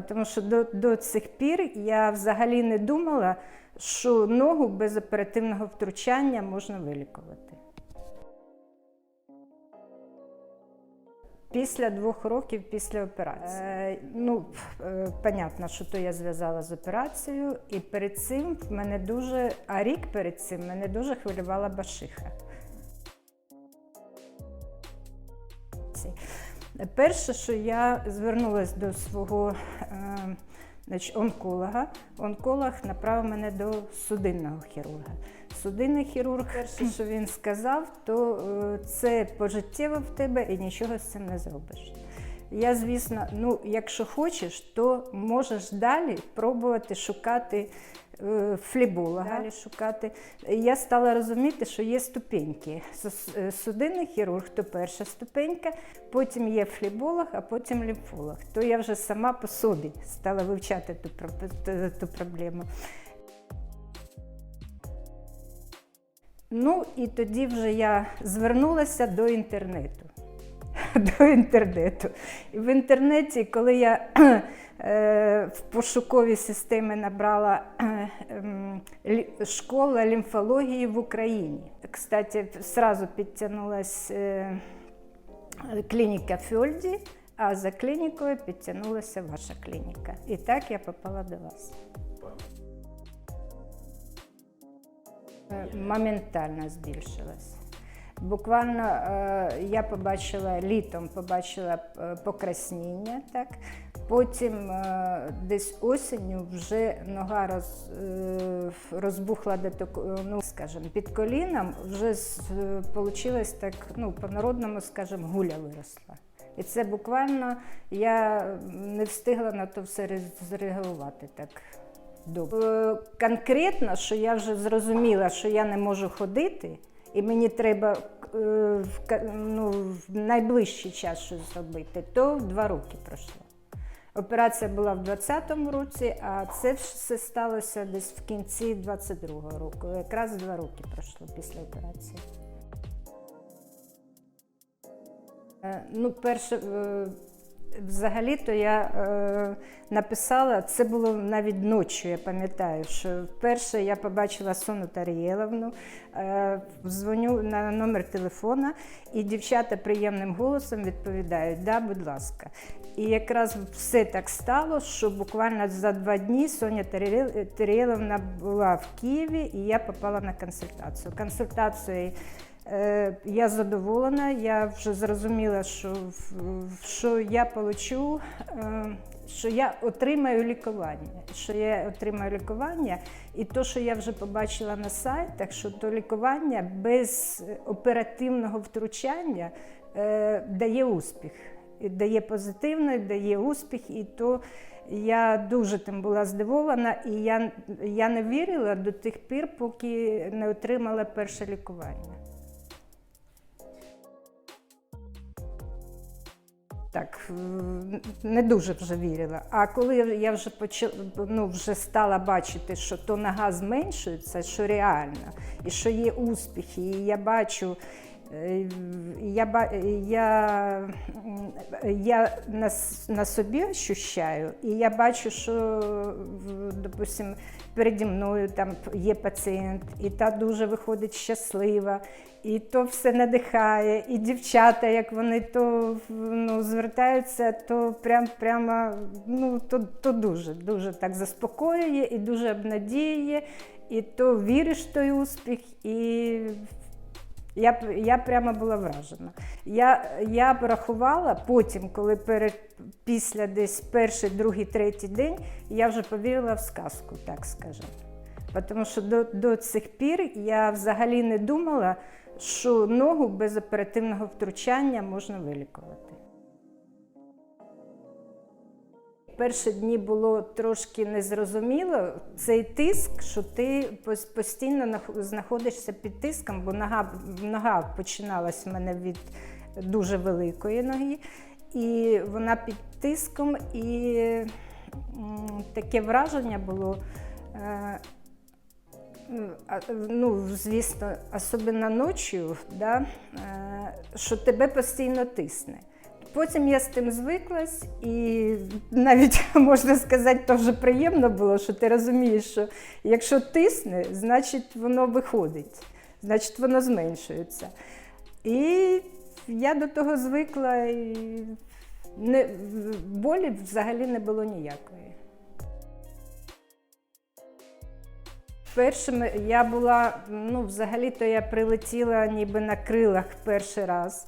Тому що до, до цих пір я взагалі не думала, що ногу без оперативного втручання можна вилікувати. Після двох років після операції. Е, ну, е, понятно, що то я зв'язала з операцією, і перед цим мене дуже, а рік перед цим мене дуже хвилювала башиха. Перше, що я звернулася до свого е, значить, онколога, онколог направив мене до судинного хірурга. Судинний хірург, перше, що він сказав, то е, це пожиттєво в тебе і нічого з цим не зробиш. Я, звісно, ну, якщо хочеш, то можеш далі пробувати шукати е, фліболога, далі шукати. Я стала розуміти, що є ступеньки. Е, Судинний хірург то перша ступенька, потім є фліболог, а потім лімфолог. То я вже сама по собі стала вивчати ту, ту проблему. Ну і тоді вже я звернулася до інтернету. До інтернету. І в інтернеті, коли я е, в пошуковій системі набрала е, ем, школа лімфології в Україні. Кстати, сразу підтягнулася е, клініка Фьольді, а за клінікою підтягнулася ваша клініка. І так я попала до вас. Моментально збільшилась. Буквально е, я побачила літом, побачила е, покраснення, так. Потім е, десь осінню вже нога роз, розбухла до тако- ну, скажімо, під коліном, вже вийшло так, ну, по-народному, скажімо, гуля виросла. І це буквально я не встигла на то все ре- зреагувати так добре. Конкретно, що я вже зрозуміла, що я не можу ходити, і мені треба е, ну, в найближчий час щось зробити, то два роки пройшло. Операція була в 2020 році, а це все сталося десь в кінці 22-го року. Якраз два роки пройшло після операції. Е, Ну, перше, е, взагалі-то я е, написала, це було навіть ночі, я пам'ятаю, що вперше я побачила Сону Тарієловну, е, дзвоню на номер телефона, і дівчата приємним голосом відповідають: да, будь ласка. І якраз все так стало, що буквально за два дні Соня Тарієловна була в Києві, і я попала на консультацію. Консультацію Я задоволена, я вже зрозуміла, що, що я получу, е, що я отримаю лікування. Що я отримаю лікування, і то, що я вже побачила на сайтах, що то лікування без оперативного втручання е, дає успіх. Дає позитивно, дає успіх, і то я дуже тим була здивована, і я, я не вірила до тих пір, поки не отримала перше лікування. Так, не дуже вже вірила. А коли я вже почала, ну, вже стала бачити, що то нога зменшується, що реально, і що є успіхи, і я бачу. Е, Я, я, я на, на собі ощущаю, і я бачу, що, допустим, переді мною там є пацієнт, і та дуже виходить щаслива, і то все надихає, і дівчата, як вони то ну, звертаються, то прям, прямо ну, то, то дуже, дуже так заспокоює і дуже обнадіює, і то віриш в той успіх, і я, б я прямо була вражена. Я, я рахувала потім, коли перед, після десь перший, другий, третій день, я вже повірила в сказку, так скажемо. Тому що до, до цих пір я взагалі не думала, що ногу без оперативного втручання можна вилікувати. Перші дні було трошки незрозуміло цей тиск, що ти постійно знаходишся під тиском, бо нога, нога починалась в мене від дуже великої ноги, і вона під тиском, і таке враження було. е, Ну, звісно, особливо ночі, да, е, що тебе постійно тисне. Потім я з тим звиклась, і навіть можна сказати, то вже приємно було, що ти розумієш, що якщо тисне, значить воно виходить, значить воно зменшується. І я до того звикла, і не, болі взагалі не було ніякої. Першим я була, ну, взагалі-то я прилетіла ніби на крилах перший раз.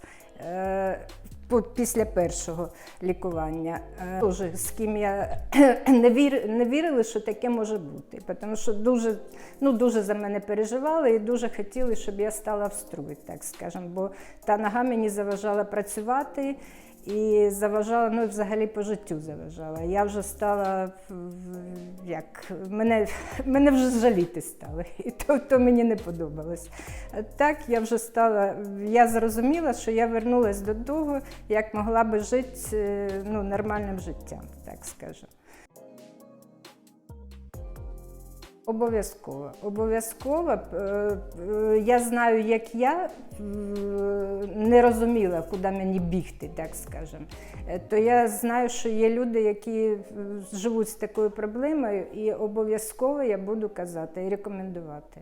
Після першого лікування. Е, Дуже з ким я не, вір, не вірили, що таке може бути. Тому що дуже, ну, дуже за мене переживали і дуже хотіли, щоб я стала в строй, так скажемо. Бо та нога мені заважала працювати і заважала, ну і взагалі по життю заважала. Я вже стала як мене, мене вже жаліти стали, і то, то мені не подобалось. Так я вже стала, я зрозуміла, що я вернулася до того, як могла би жити е, ну, нормальним життям, так скажемо. Обов'язково. Обов'язково. Е, е, Я знаю, як я е, не розуміла, куди мені бігти, так скажемо. Е, То я знаю, що є люди, які живуть з такою проблемою, і обов'язково я буду казати і рекомендувати.